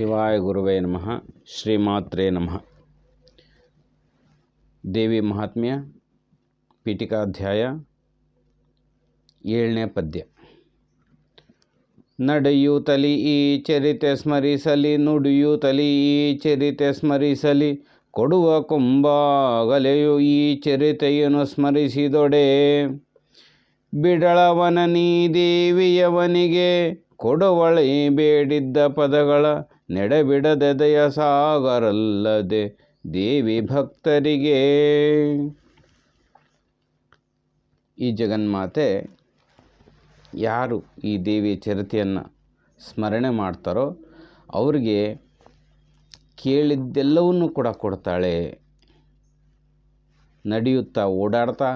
ಶಿವಾಯ ಗುರುವೇ ನಮಃ, ಶ್ರೀಮಾತ್ರೇ ನಮಃ. ದೇವಿ ಮಹಾತ್ಮ್ಯ, ಪೀಠಿಕಾಧ್ಯಾಯ, ಏಳನೇ ಪದ್ಯ. ನಡೆಯುತ್ತಲಿ ಈ ಚರಿತೆ ಸ್ಮರಿಸಲಿ ನುಡಿಯುತ್ತಲಿ ಈ ಚರಿತೆ ಸ್ಮರಿಸಲಿ, ಕೊಡುವ ಕುಂಬಾಗಲೆಯು ಈ ಚರಿತೆಯನ್ನು ಸ್ಮರಿಸಿದೊಡೆ. ಬಿಡಳವನ ನೀ ದೇವಿಯವನಿಗೆ ಕೊಡುವಳಿ ಬೇಡಿದ್ದ ಪದಗಳ ನೆಡಬಿಡದೆ ದಯ ಸಾಗರಲ್ಲದೆ ದೇವಿ ಭಕ್ತರಿಗೆ. ಈ ಜಗನ್ಮಾತೆ ಯಾರು ಈ ದೇವಿ ಚರಿತೆಯನ್ನು ಸ್ಮರಣೆ ಮಾಡ್ತಾರೋ ಅವ್ರಿಗೆ ಕೇಳಿದ್ದೆಲ್ಲವನ್ನೂ ಕೂಡ ಕೊಡ್ತಾಳೆ. ನಡೆಯುತ್ತಾ ಓಡಾಡ್ತಾ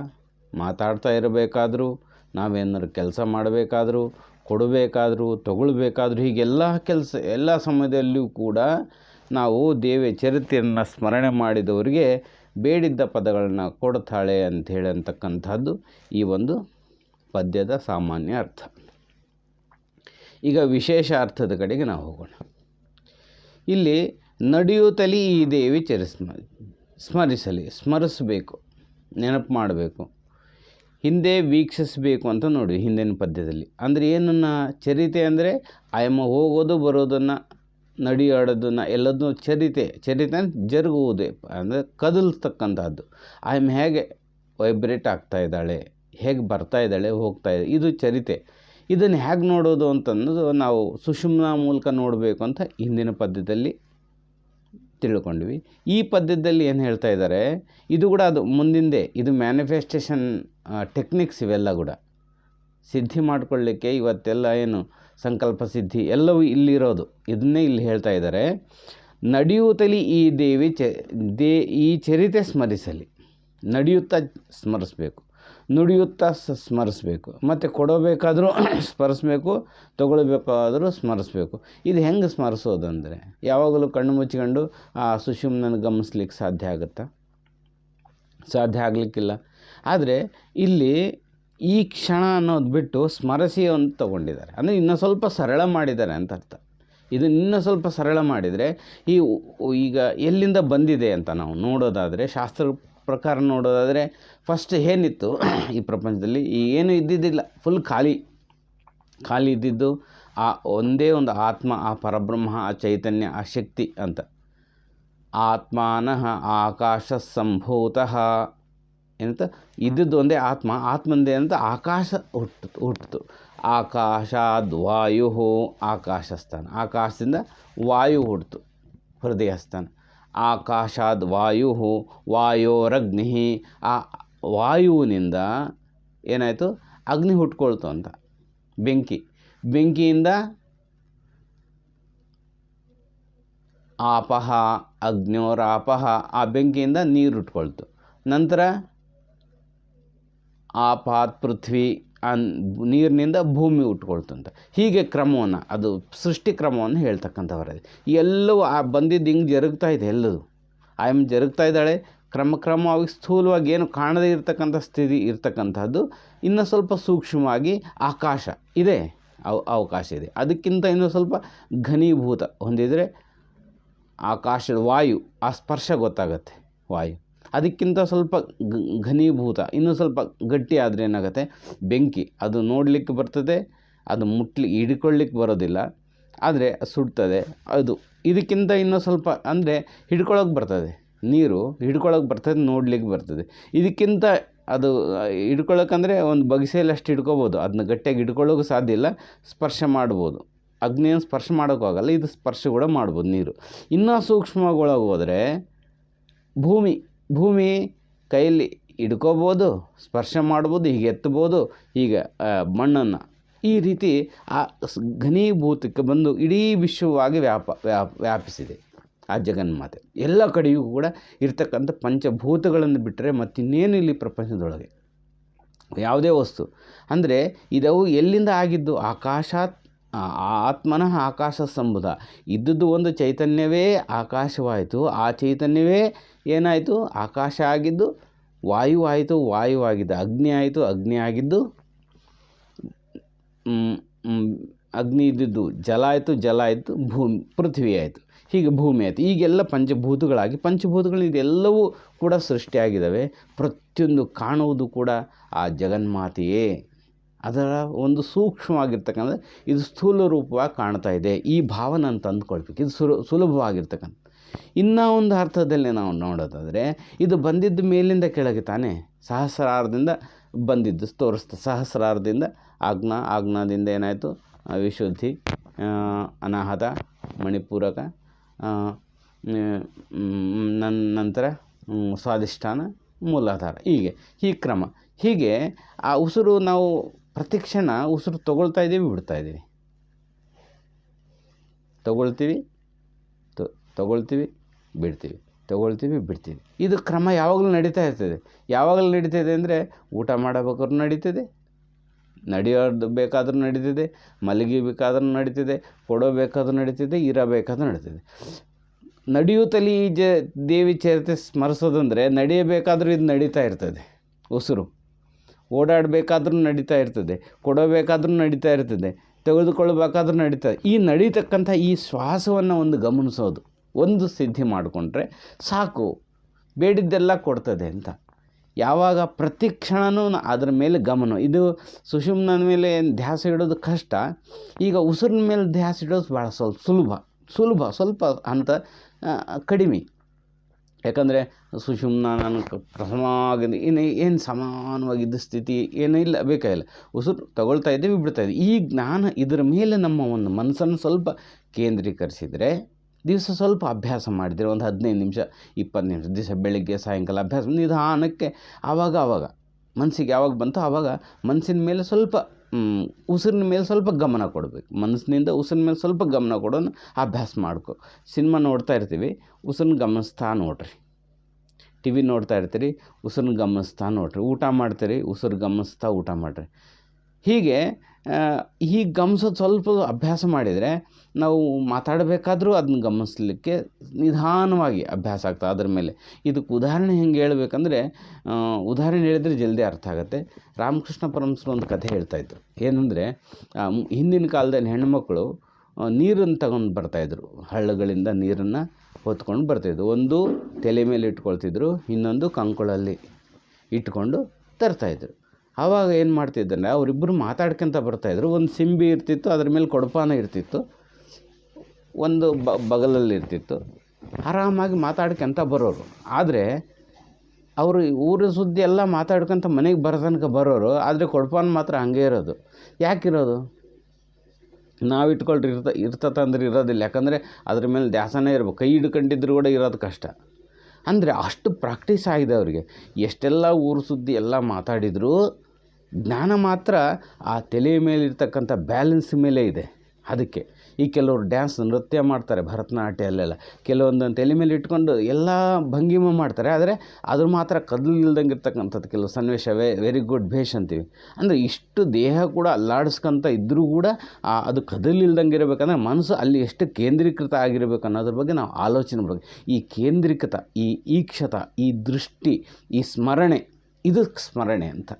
ಮಾತಾಡ್ತಾ ಇರಬೇಕಾದರೂ ನಾವೇನಾದ್ರು ಕೆಲಸ ಮಾಡಬೇಕಾದ್ರೂ ಕೊಡಬೇಕಾದ್ರೂ, ತಗೊಳ್ಬೇಕಾದ್ರೂ ಹೀಗೆಲ್ಲ ಕೆಲಸ, ಎಲ್ಲ ಸಮಯದಲ್ಲಿಯೂ ಕೂಡ ನಾವು ದೇವಿಯ ಚರಿತ್ರೆಯನ್ನು ಸ್ಮರಣೆ ಮಾಡಿದವರಿಗೆ ಬೇಡಿದ್ದ ಪದಗಳನ್ನು ಕೊಡ್ತಾಳೆ ಅಂತ ಹೇಳಂತಕ್ಕಂಥದ್ದು ಈ ಒಂದು ಪದ್ಯದ ಸಾಮಾನ್ಯ ಅರ್ಥ. ಈಗ ವಿಶೇಷ ಅರ್ಥದ ಕಡೆಗೆ ನಾವು ಹೋಗೋಣ. ಇಲ್ಲಿ ನಡೆಯುತ್ತಲೇ ಈ ದೇವಿ ಚರಿಸ್ಮ, ಸ್ಮರಿಸಲಿ, ಸ್ಮರಿಸಬೇಕು, ನೆನಪು ಮಾಡಬೇಕು. ಹಿಂದೆ ವೀಕ್ಷಿಸಬೇಕು ಅಂತ ನೋಡಿ ಹಿಂದಿನ ಪದ್ಯದಲ್ಲಿ. ಅಂದರೆ ಏನನ್ನು? ಚರಿತೆ ಅಂದರೆ ಆಯಮ್ಮ ಹೋಗೋದು, ಬರೋದನ್ನು, ನಡೆಯಾಡೋದನ್ನು, ಎಲ್ಲದನ್ನು ಚರಿತೆ. ಚರಿತೆ ಅಂದರೆ ಜರುಗುವುದೇ, ಅಂದರೆ ಕದಲ್ಸ್ತಕ್ಕಂಥದ್ದು ಆಯಮ್ಮ ಹೇಗೆ ವೈಬ್ರೇಟ್ ಆಗ್ತಾ ಇದ್ದಾಳೆ, ಹೇಗೆ ಬರ್ತಾ ಇದ್ದಾಳೆ, ಹೋಗ್ತಾ ಇದೆ ಇದು ಚರಿತೆ. ಇದನ್ನು ಹೇಗೆ ನೋಡೋದು ಅಂತನ್ನೋದು ನಾವು ಸುಷುಮ್ನ ಮೂಲಕ ನೋಡಬೇಕು ಅಂತ ಹಿಂದಿನ ಪದ್ಯದಲ್ಲಿ ತಿಳ್ಕೊಂಡ್ವಿ. ಈ ಪದ್ಯದಲ್ಲಿ ಏನು ಹೇಳ್ತಾ ಇದ್ದಾರೆ ಇದು ಕೂಡ ಅದು ಮುಂದಿಂದೆ, ಇದು ಮ್ಯಾನಿಫೆಸ್ಟೇಷನ್ ಟೆಕ್ನಿಕ್ಸ್ ಇವೆಲ್ಲ ಕೂಡ. ಸಿದ್ಧಿ ಮಾಡಿಕೊಳ್ಳಿಕ್ಕೆ ಇವತ್ತೆಲ್ಲ ಏನು ಸಂಕಲ್ಪ ಸಿದ್ಧಿ ಎಲ್ಲವೂ ಇಲ್ಲಿರೋದು. ಇದನ್ನೇ ಇಲ್ಲಿ ಹೇಳ್ತಾ ಇದ್ದಾರೆ ನಡೆಯುತ್ತಲಿ ಈ ದೇವಿ ಚ, ದೇ, ಈ ಚರಿತೆ ಸ್ಮರಿಸಲಿ. ನಡೆಯುತ್ತಾ ಸ್ಮರಿಸಬೇಕು. ನುಡಿಯುತ್ತಾ ಸ್ಮರಿಸಬೇಕು. ಮತ್ತು ಕೊಡಬೇಕಾದರೂ ಸ್ಮರಿಸ್ಬೇಕು, ತೊಗೊಳ್ಬೇಕಾದರೂ ಸ್ಮರಿಸ್ಬೇಕು. ಇದು ಹೆಂಗೆ ಸ್ಮರಿಸೋದಂದರೆ? ಯಾವಾಗಲೂ ಕಣ್ಣು ಮುಚ್ಕೊಂಡು ಆ ಸುಷುಮ್ನನ್ನು ಗಮನಿಸ್ಲಿಕ್ಕೆ ಸಾಧ್ಯ ಆಗುತ್ತಾ? ಸಾಧ್ಯ ಆಗಲಿಕ್ಕಿಲ್ಲ. ಆದರೆ ಇಲ್ಲಿ ಈ ಕ್ಷಣ ಅನ್ನೋದು ಬಿಟ್ಟು ಸ್ಮರಸಿ ಅಂತ ತಗೊಂಡಿದ್ದಾರೆ. ಅಂದರೆ ಇನ್ನೂ ಸ್ವಲ್ಪ ಸರಳ ಮಾಡಿದ್ದಾರೆ ಅಂತ ಅರ್ಥ. ಇದು ಇನ್ನೂ ಸ್ವಲ್ಪ ಸರಳ ಮಾಡಿದರೆ ಈ ಈಗ ಎಲ್ಲಿಂದ ಬಂದಿದೆ ಅಂತ ನಾವು ನೋಡೋದಾದರೆ ಶಾಸ್ತ್ರ ಪ್ರಕಾರ ನೋಡೋದಾದರೆ ಫಸ್ಟ್ ಏನಿತ್ತು ಈ ಪ್ರಪಂಚದಲ್ಲಿ? ಏನು ಇದ್ದಿದ್ದಿಲ್ಲ. ಫುಲ್ ಖಾಲಿ. ಖಾಲಿ ಇದ್ದಿದ್ದು ಆ ಒಂದೇ ಒಂದು ಆತ್ಮ, ಆ ಪರಬ್ರಹ್ಮ, ಆ ಚೈತನ್ಯ, ಆ ಶಕ್ತಿ ಅಂತ. ಆತ್ಮಾನಃ ಆಕಾಶ ಸಂಭೂತಃ. ಎಂತ ಇದ್ದಿದ್ದು ಒಂದೇ ಆತ್ಮ. ಆತ್ಮಂದೇ ಅಂತ ಆಕಾಶ ಹುಟ್ಟು ಹುಟ್ಟಿತು ಆಕಾಶಾದ್ ವಾಯು ಆಕಾಶಸ್ಥಾನ. ಆಕಾಶದಿಂದ ವಾಯು ಹುಟ್ಟಿತು ಹೃದಯ ಸ್ಥಾನ ಆಕಾಶಾದ್ ವಾಯು ವಾಯೋರಗ್ನಿ. ಆ ವಾಯುವಿನಿಂದ ಏನಾಯಿತು? ಅಗ್ನಿ ಹುಟ್ಕೊಳ್ತು ಅಂತ. ಬೆಂಕಿ. ಬೆಂಕಿಯಿಂದ ಆಪಹ, ಅಗ್ನಿಯೋರಾಪಹ, ಆ ಬೆಂಕಿಯಿಂದ ನೀರು ಹುಟ್ಕೊಳ್ತು ನಂತರ ಆಪಾತ್ ಪೃಥ್ವಿ ಆ ನೀರಿನಿಂದ ಭೂಮಿ ಹುಟ್ಕೊಳ್ತಂತೆ ಹೀಗೆ ಕ್ರಮವನ್ನು, ಅದು ಸೃಷ್ಟಿ ಕ್ರಮವನ್ನು ಹೇಳ್ತಕ್ಕಂಥವ್ರದು ಎಲ್ಲವೂ ಆ ಬಂದಿದ್ದು ಹಿಂಗೆ ಜರುಗ್ತಾ ಇದೆ ಎಲ್ಲದು. ಆಯಮ್ ಜರುಗ್ತಾ ಇದ್ದಾಳೆ, ಕ್ರಮ ಕ್ರಮವಾಗಿ ಸ್ಥೂಲವಾಗಿ ಏನು ಕಾಣದೇ ಇರತಕ್ಕಂಥ ಸ್ಥಿತಿ ಇರ್ತಕ್ಕಂಥದ್ದು, ಇನ್ನು ಸ್ವಲ್ಪ ಸೂಕ್ಷ್ಮವಾಗಿ ಆಕಾಶ ಇದೆ, ಅವ ಅವಕಾಶ ಇದೆ. ಅದಕ್ಕಿಂತ ಇನ್ನೂ ಸ್ವಲ್ಪ ಘನೀಭೂತ ಹೊಂದಿದರೆ ಆಕಾಶದ ವಾಯು, ಆ ಸ್ಪರ್ಶ ಗೊತ್ತಾಗತ್ತೆ ವಾಯು. ಅದಕ್ಕಿಂತ ಸ್ವಲ್ಪ ಘನೀಭೂತ, ಇನ್ನೂ ಸ್ವಲ್ಪ ಗಟ್ಟಿ ಆದರೆ ಏನಾಗುತ್ತೆ? ಬೆಂಕಿ, ಅದು ನೋಡಲಿಕ್ಕೆ ಬರ್ತದೆ, ಅದು ಮುಟ್ಲಿ ಹಿಡ್ಕೊಳ್ಳಿಕ್ಕೆ ಬರೋದಿಲ್ಲ, ಆದರೆ ಸುಡ್ತದೆ, ಅದು ಇದಕ್ಕಿಂತ ಇನ್ನೂ ಸ್ವಲ್ಪ ಅಂದರೆ ಹಿಡ್ಕೊಳಕ್ಕೆ ಬರ್ತದೆ, ನೀರು ಹಿಡ್ಕೊಳಕ್ಕೆ ಬರ್ತದೆ, ನೋಡ್ಲಿಕ್ಕೆ ಬರ್ತದೆ, ಇದಕ್ಕಿಂತ ಅದು ಹಿಡ್ಕೊಳಕ್ಕಂದರೆ ಒಂದು ಬಗೆಸೆಯಲ್ಲಿ ಅಷ್ಟು ಹಿಡ್ಕೋಬೋದು ಅದನ್ನ ಗಟ್ಟಿಯಾಗಿ ಹಿಡ್ಕೊಳ್ಳೋಕೆ ಸಾಧ್ಯ ಇಲ್ಲ, ಸ್ಪರ್ಶ ಮಾಡ್ಬೋದು, ಅಗ್ನಿಯನ್ನು ಸ್ಪರ್ಶ ಮಾಡೋಕ್ಕಾಗಲ್ಲ ಇದು ಸ್ಪರ್ಶ ಕೂಡ ಮಾಡ್ಬೋದು ನೀರು. ಇನ್ನೂ ಸೂಕ್ಷ್ಮವಾಗಿ ಒಳಗೆ ಹೋದರೆ ಭೂಮಿ ಭೂಮಿ ಕೈಯಲ್ಲಿ ಹಿಡ್ಕೋಬೋದು, ಸ್ಪರ್ಶ ಮಾಡ್ಬೋದು, ಹೀಗೆ ಎತ್ತಬೋದು, ಹೀಗೆ ಮಣ್ಣನ್ನು. ಈ ರೀತಿ ಆ ಘನೀಭೂತಕ್ಕೆ ಬಂದು ಇಡೀ ವಿಶ್ವವಾಗಿ ವ್ಯಾಪ ವ್ಯಾಪ ವ್ಯಾಪಿಸಿದೆ ಆ ಜಗನ್ಮಾತೆ. ಎಲ್ಲ ಕಡೆಯೂ ಕೂಡ ಇರ್ತಕ್ಕಂಥ ಪಂಚಭೂತಗಳನ್ನು ಬಿಟ್ಟರೆ ಮತ್ತಿನ್ನೇನು ಇಲ್ಲಿ ಪ್ರಪಂಚದೊಳಗೆ? ಯಾವುದೇ ವಸ್ತು. ಅಂದರೆ ಇದವು ಎಲ್ಲಿಂದ ಆಗಿದ್ದು? ಆಕಾಶಾತ್ ಆತ್ಮನಃ ಆಕಾಶ ಸಂಬುಧ. ಇದ್ದದ್ದು ಒಂದು ಚೈತನ್ಯವೇ ಆಕಾಶವಾಯಿತು. ಆ ಚೈತನ್ಯವೇ ಏನಾಯಿತು? ಆಕಾಶ ಆಗಿದ್ದು ವಾಯುವಾಯಿತು ವಾಯುವಾಗಿದ್ದು ಅಗ್ನಿ ಆಯಿತು, ಅಗ್ನಿ ಆಗಿದ್ದು ಅಗ್ನಿ ಇದ್ದಿದ್ದು, ಜಲ ಆಯಿತು ಜಲ ಆಯಿತು, ಭೂಮಿ, ಪೃಥ್ವಿ ಆಯಿತು. ಹೀಗೆ ಭೂಮಿ ಆಯಿತು. ಈಗೆಲ್ಲ ಪಂಚಭೂತಗಳಾಗಿ ಪಂಚಭೂತಗಳು ಇದೆಲ್ಲವೂ ಕೂಡ ಸೃಷ್ಟಿಯಾಗಿದ್ದಾವೆ. ಪ್ರತಿಯೊಂದು ಕಾಣುವುದು ಕೂಡ ಆ ಜಗನ್ಮಾತೆಯೇ. ಅದರ ಒಂದು ಸೂಕ್ಷ್ಮವಾಗಿರ್ತಕ್ಕಂಥ, ಇದು ಸ್ಥೂಲ ರೂಪವಾಗಿ ಕಾಣ್ತಾ ಇದೆ. ಈ ಭಾವನ ಅಂತ ಅಂದ್ಕೊಳ್ಬೇಕು ಇದು ಸುಲ, ಸುಲಭವಾಗಿರ್ತಕ್ಕಂಥ. ಇನ್ನೂ ಒಂದು ಅರ್ಥದಲ್ಲಿ ನಾವು ನೋಡೋದಾದರೆ, ಇದು ಬಂದಿದ್ದ ಮೇಲಿಂದ ಕೆಳಗೆ ತಾನೇ ಸಹಸ್ರಾರದಿಂದ ಬಂದಿದ್ದು, ತೋರಿಸ್ತಾ, ಸಹಸ್ರಾರದಿಂದ ಆಗ್ನ ಆಜ್ಞಾದಿಂದ ಏನಾಯಿತು? ವಿಶುದ್ಧಿ ಅನಾಹತ, ಮಣಿಪೂರಕ ನನ್ನ ನನ್ ನಂತರ ಸ್ವಾಧಿಷ್ಠಾನ, ಮೂಲಾಧಾರ. ಹೀಗೆ, ಈ ಕ್ರಮ. ಹೀಗೆ ಆ ಉಸಿರು ನಾವು ಪ್ರತಿಕ್ಷಣ ಉಸಿರು ತೊಗೊಳ್ತಾ ಇದ್ದೀವಿ, ಬಿಡ್ತಾ ಇದ್ದೀವಿ. ತೊಗೊಳ್ತೀವಿ ತೊಗೊಳ್ತೀವಿ, ಬಿಡ್ತೀವಿ. ತೊಗೊಳ್ತೀವಿ, ಬಿಡ್ತೀವಿ. ಇದು ಕ್ರಮ ಯಾವಾಗಲೂ ನಡೀತಾ ಇರ್ತದೆ. ಯಾವಾಗಲೂ ನಡೀತದೆ ಅಂದರೆ ಊಟ ಮಾಡಬೇಕಾದ್ರು ನಡೀತದೆ. ನಡೆಯೋದು ಬೇಕಾದರೂ ನಡೀತದೆ. ಮಲಗಿಬೇಕಾದ್ರೂ ನಡೀತದೆ. ಕೊಡೋಬೇಕಾದ್ರೂ ನಡೀತದೆ. ಇರಬೇಕಾದ್ರೂ ನಡೀತದೆ. ನಡೆಯುತ್ತಲೇ ಈ ಜ, ದೇವಿ ಚರಿತೆ ಸ್ಮರಿಸೋದಂದರೆ ನಡೆಯಬೇಕಾದ್ರೂ ಇದು ನಡೀತಾ ಇರ್ತದೆ. ಉಸಿರು. ಓಡಾಡಬೇಕಾದ್ರೂ ನಡೀತಾ ಇರ್ತದೆ, ಕೊಡಬೇಕಾದ್ರೂ ನಡೀತಾ ಇರ್ತದೆ, ತೆಗೆದುಕೊಳ್ಬೇಕಾದ್ರೂ ನಡೀತದೆ ಈ ನಡೀತಕ್ಕಂಥ ಈ ಶ್ವಾಸವನ್ನು ಒಂದು ಗಮನಿಸೋದು, ಒಂದು ಸಿದ್ಧಿ ಮಾಡಿಕೊಂಡ್ರೆ ಸಾಕು, ಬೇಡಿದ್ದೆಲ್ಲ ಕೊಡ್ತದೆ ಅಂತ. ಯಾವಾಗ ಪ್ರತಿ ಕ್ಷಣವೂ ಅದರ ಮೇಲೆ ಗಮನ, ಇದು ಸುಷುಮ್ನ ಮೇಲೆ ಧ್ಯಾಸ ಇಡೋದು ಕಷ್ಟ, ಈಗ ಉಸಿರಿನ ಮೇಲೆ ಧ್ಯಾಸ ಇಡೋದು ಭಾಳ ಸ್ವಲ್ಪ, ಸುಲಭ ಸುಲಭ, ಸ್ವಲ್ಪ ಅಂತ ಕಡಿಮೆ. ಯಾಕಂದರೆ ಸುಷುಮ್ನ ನಾನು ಪ್ರಥಮವಾಗಿ ಏನು ಏನು ಸಮಾನವಾಗಿದ್ದ ಸ್ಥಿತಿ ಏನೂ ಇಲ್ಲ, ಬೇಕಾಗಿಲ್ಲ. ಉಸಿರು ತಗೊಳ್ತಾ ಇದ್ದೀವಿ, ಬಿಡ್ತಾ ಇದ್ದೀವಿ. ಈ ಜ್ಞಾನ ಇದರ ಮೇಲೆ ನಮ್ಮ ಒಂದು ಮನಸ್ಸನ್ನು ಸ್ವಲ್ಪ ಕೇಂದ್ರೀಕರಿಸಿದರೆ, ದಿವಸ ಸ್ವಲ್ಪ ಅಭ್ಯಾಸ ಮಾಡಿದರೆ, ಒಂದು ಹದಿನೈದು ನಿಮಿಷ, ಇಪ್ಪತ್ತು ನಿಮಿಷ, ದಿವಸ ಬೆಳಗ್ಗೆ, ಸಾಯಂಕಾಲ ಅಭ್ಯಾಸ, ನಿಧಾನಕ್ಕೆ ಆವಾಗ ಆವಾಗ ಮನಸ್ಸಿಗೆ ಯಾವಾಗ ಬಂತೋ ಆವಾಗ ಮನಸ್ಸಿನ ಮೇಲೆ ಸ್ವಲ್ಪ ಉಸಿರಿನ ಮೇಲೆ ಸ್ವಲ್ಪ ಗಮನ ಕೊಡಬೇಕು. ಮನಸ್ಸಿನಿಂದ ಉಸಿರಿನ ಮೇಲೆ ಸ್ವಲ್ಪ ಗಮನ ಕೊಡೋಣ, ಅಭ್ಯಾಸ ಮಾಡ್ಕೊ. ಸಿನಿಮಾ ನೋಡ್ತಾ ಇರ್ತೀವಿ ಉಸಿರನ್ನ ಗಮನಿಸ್ತಾ ನೋಡ್ರಿ. ಟಿ ವಿ ನೋಡ್ತಾ ಇರ್ತೀರಿ ಉಸಿರನ್ನ ಗಮನಿಸ್ತಾ ನೋಡ್ರಿ. ಊಟ ಮಾಡ್ತೀರಿ ಉಸಿರು ಗಮನಿಸ್ತಾ ಊಟ ಮಾಡಿರಿ. ಹೀಗೆ ಹೀಗೆ ಗಮನಿಸೋದು ಸ್ವಲ್ಪ ಅಭ್ಯಾಸ ಮಾಡಿದರೆ ನಾವು ಮಾತಾಡಬೇಕಾದ್ರೂ ಅದನ್ನ ಗಮನಿಸಲಿಕ್ಕೆ ನಿಧಾನವಾಗಿ ಅಭ್ಯಾಸ ಆಗ್ತದೆ ಅದ್ರ ಮೇಲೆ. ಇದಕ್ಕೆ ಉದಾಹರಣೆ ಹೆಂಗೆ ಹೇಳ್ಬೇಕಂದ್ರೆ ಉದಾಹರಣೆ ಹೇಳಿದರೆ ಜಲ್ದಿ ಅರ್ಥ ಆಗುತ್ತೆ. ರಾಮಕೃಷ್ಣ ಪರಮಸರು ಒಂದು ಕಥೆ ಹೇಳ್ತಾಯಿದ್ರು ಏನಂದರೆ ಹಿಂದಿನ ಕಾಲದಲ್ಲಿ ಹೆಣ್ಮಕ್ಳು ನೀರನ್ನು ತಗೊಂಡು ಬರ್ತಾಯಿದ್ರು ಹಳ್ಳಗಳಿಂದ ನೀರನ್ನು ಹೊತ್ಕೊಂಡು ಬರ್ತಾಯಿದ್ರು ಒಂದು ತಲೆ ಮೇಲೆ ಇಟ್ಕೊಳ್ತಿದ್ರು, ಇನ್ನೊಂದು ಕಂಕುಳಲ್ಲಿ ಇಟ್ಕೊಂಡು ತರ್ತಾಯಿದ್ರು ಆವಾಗ ಏನು ಮಾಡ್ತಿದ್ದಂದರೆ ಅವರಿಬ್ಬರು ಮಾತಾಡ್ಕೊಂತ ಬರ್ತಾಯಿದ್ರು ಒಂದು ಸಿಂಬಿ ಇರ್ತಿತ್ತು, ಅದ್ರ ಮೇಲೆ ಕೊಡಪಾನ ಇರ್ತಿತ್ತು. ಒಂದು ಬಗಲಲ್ಲಿ ಇರ್ತಿತ್ತು. ಆರಾಮಾಗಿ ಮಾತಾಡ್ಕೊಂತ ಬರೋರು. ಆದರೆ, ಅವರು ಊರ ಸುದ್ದಿ ಎಲ್ಲ ಮಾತಾಡ್ಕೊಂತ ಮನೆಗೆ ಬರೋ ತನಕ ಬರೋರು. ಆದರೆ ಕೊಡಪಾನ ಮಾತ್ರ ಹಂಗೆ ಇರೋದು. ಯಾಕಿರೋದು? ನಾವು ಇಟ್ಕೊಳ್ರಿ, ಇರ್ತ ಇರ್ತತಂದ್ರೆ ಇರೋದಿಲ್ಲ. ಯಾಕಂದರೆ ಅದ್ರ ಮೇಲೆ ದ್ಯಾಸನೇ ಇರ್ಬೇಕು. ಕೈ ಹಿಡ್ಕೊಂಡಿದ್ರು ಕೂಡ ಇರೋದು ಕಷ್ಟ. ಅಂದರೆ ಅಷ್ಟು ಪ್ರಾಕ್ಟೀಸ್ ಆಗಿದೆ ಅವರಿಗೆ. ಎಷ್ಟೆಲ್ಲ ಊರು ಸುದ್ದಿ ಎಲ್ಲ ಮಾತಾಡಿದರೂ ಜ್ಞಾನ ಮಾತ್ರ ಆ ತಲೆಯ ಮೇಲೆ ಇರ್ತಕ್ಕಂಥ ಬ್ಯಾಲೆನ್ಸ್ ಮೇಲೆ ಇದೆ. ಅದಕ್ಕೆ ಈ ಕೆಲವರು ಡ್ಯಾನ್ಸ್ ನೃತ್ಯ ಮಾಡ್ತಾರೆ ಭರತನಾಟ್ಯ ಅಲ್ಲೆಲ್ಲ ಕೆಲವೊಂದೊಂದು ತಲೆ ಮೇಲೆ ಇಟ್ಕೊಂಡು ಎಲ್ಲ ಭಂಗಿಮ ಮಾಡ್ತಾರೆ. ಆದರೆ ಅದ್ರ ಮಾತ್ರ ಕದಲಿಲ್ದಂಗೆ ಇರ್ತಕ್ಕಂಥದ್ದು ಕೆಲವು ಸನ್ನಿವೇಶ ವೆ ವೆರಿ ಗುಡ್ ಭೇಷ್ ಅಂತೀವಿ. ಅಂದರೆ ಇಷ್ಟು ದೇಹ ಕೂಡ ಅಲ್ಲಾಡಿಸ್ಕೊಂತ ಇದ್ದರೂ ಕೂಡ ಅದು ಕದಲಿಲ್ದಂಗೆ ಇರಬೇಕಂದ್ರೆ ಮನಸ್ಸು ಅಲ್ಲಿ ಎಷ್ಟು ಕೇಂದ್ರೀಕೃತ ಆಗಿರಬೇಕು ಅನ್ನೋದ್ರ ಬಗ್ಗೆ ನಾವು ಆಲೋಚನೆ ಮಾಡಬೇಕು. ಈ ಕೇಂದ್ರೀಕೃತ, ಈ ಈಕ್ಷತ, ಈ ದೃಷ್ಟಿ, ಈ ಸ್ಮರಣೆ ಇದು ಸ್ಮರಣೆ ಅಂತ.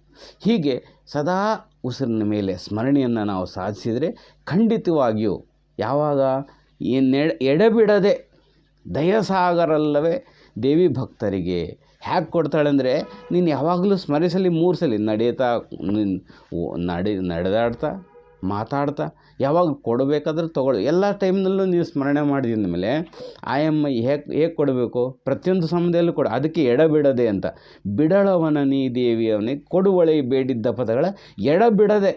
ಹೀಗೆ ಸದಾ ಉಸಿರಿನ ಮೇಲೆ ಸ್ಮರಣೆಯನ್ನು ನಾವು ಸಾಧಿಸಿದರೆ ಖಂಡಿತವಾಗಿಯೂ ಯಾವಾಗ ಎಡೆಬಿಡದೆ ದಯಸಾಗರಲ್ಲವೇ ದೇವಿ ಭಕ್ತರಿಗೆ ಹ್ಯಾಕ್ ಕೊಡ್ತಾಳೆ ಅಂದರೆ ನೀನು ಯಾವಾಗಲೂ ಸ್ಮರಿಸಲಿ ಮೂರು ಸಲ ನಡೆಯುತ್ತಾ ನೀನು ನಡೆ, ನಡೆದಾಡ್ತಾ ಮಾತಾಡ್ತಾ, ಯಾವಾಗ ಕೊಡಬೇಕಾದ್ರೆ ತೊಗೊಳ್ಳಿ. ಎಲ್ಲ ಟೈಮ್ನಲ್ಲೂ ನೀವು ಸ್ಮರಣೆ ಮಾಡಿದ ಮೇಲೆ ಆಯಮ್ಮ ಹೇಗೆ ಹೇಗೆ ಕೊಡಬೇಕು? ಪ್ರತಿಯೊಂದು ಸಮಯದಲ್ಲೂ ಕೊಡು. ಅದಕ್ಕೆ ಎಡಬಿಡದೆ ಅಂತ. ಬಿಡಳವನ ನೀ ದೇವಿಯವನಿಗೆ ಕೊಡುವಳೆ ಬೇಡಿದ್ದ ಪದಗಳ ಎಡಬಿಡದೆ.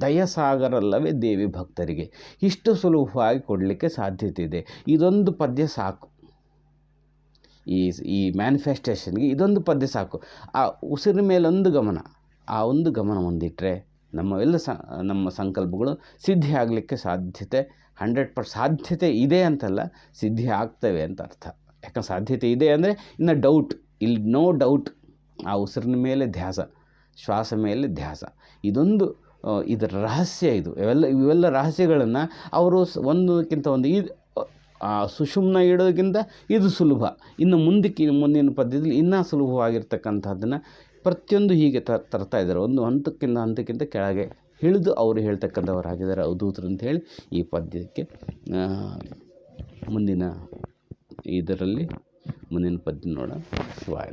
ದಯಸಾಗರಲ್ಲವೇ ದೇವಿ ಭಕ್ತರಿಗೆ, ಇಷ್ಟು ಸುಲಭವಾಗಿ ಕೊಡಲಿಕ್ಕೆ ಸಾಧ್ಯತೆ ಇದೆ. ಇದೊಂದು ಪದ್ಯ ಸಾಕು. ಈ ಈ ಮ್ಯಾನಿಫೆಸ್ಟೇಷನ್ಗೆ ಇದೊಂದು ಪದ್ಯ ಸಾಕು. ಆ ಉಸಿರಿನ ಮೇಲೊಂದು ಗಮನ, ಆ ಒಂದು ಗಮನ ಒಂದಿಟ್ಟರೆ ಎಲ್ಲ ಸ, ನಮ್ಮ ಸಂಕಲ್ಪಗಳು ಸಿದ್ಧಿ ಆಗಲಿಕ್ಕೆ ಸಾಧ್ಯತೆ, ಹಂಡ್ರೆಡ್ ಪರ್, ಸಾಧ್ಯತೆ ಇದೆ ಅಂತಲ್ಲ, ಸಿದ್ಧಿ ಆಗ್ತವೆ ಅಂತ ಅರ್ಥ. ಯಾಕಂದ್ರೆ ಸಾಧ್ಯತೆ ಇದೆ ಅಂದರೆ ಇನ್ನು ಡೌಟ್ ಇಲ್ಲಿ ನೋ ಡೌಟ್ ಆ ಉಸಿರಿನ ಮೇಲೆ ಧ್ಯಾಸ, ಶ್ವಾಸ ಮೇಲೆ ಧ್ಯಾಸ. ಇದೊಂದು ಇದರ ರಹಸ್ಯ ಇದು. ಇವೆಲ್ಲ ಇವೆಲ್ಲ ರಹಸ್ಯಗಳನ್ನು ಅವರು ಒಂದಕ್ಕಿಂತ ಒಂದು ಇದು ಆ, ಸುಷುಮ್ನ ಇಡೋದಕ್ಕಿಂತ ಇದು ಸುಲಭ. ಇನ್ನು ಮುಂದಕ್ಕೆ, ಮುಂದಿನ ಪದ್ಯದಲ್ಲಿ ಇನ್ನೂ ಸುಲಭವಾಗಿರ್ತಕ್ಕಂಥದ್ದನ್ನು ಪ್ರತಿಯೊಂದು ಹೀಗೆ ತರ್ತಾ ಇದ್ದಾರೆ. ಒಂದು ಹಂತಕ್ಕಿಂತ ಹಂತಕ್ಕಿಂತ ಕೆಳಗೆ ಹಿಳಿದು ಅವರು ಹೇಳ್ತಕ್ಕಂಥವರಾಗಿದ್ದಾರೆ. ಅವಧೂತರು ಅಂತೇಳಿ ಈ ಪದ್ಯಕ್ಕೆ ಮುಂದಿನ ಇದರಲ್ಲಿ ಮುಂದಿನ ಪದ್ಯ ನೋಡೋಣ. ಶಿವಾಯ.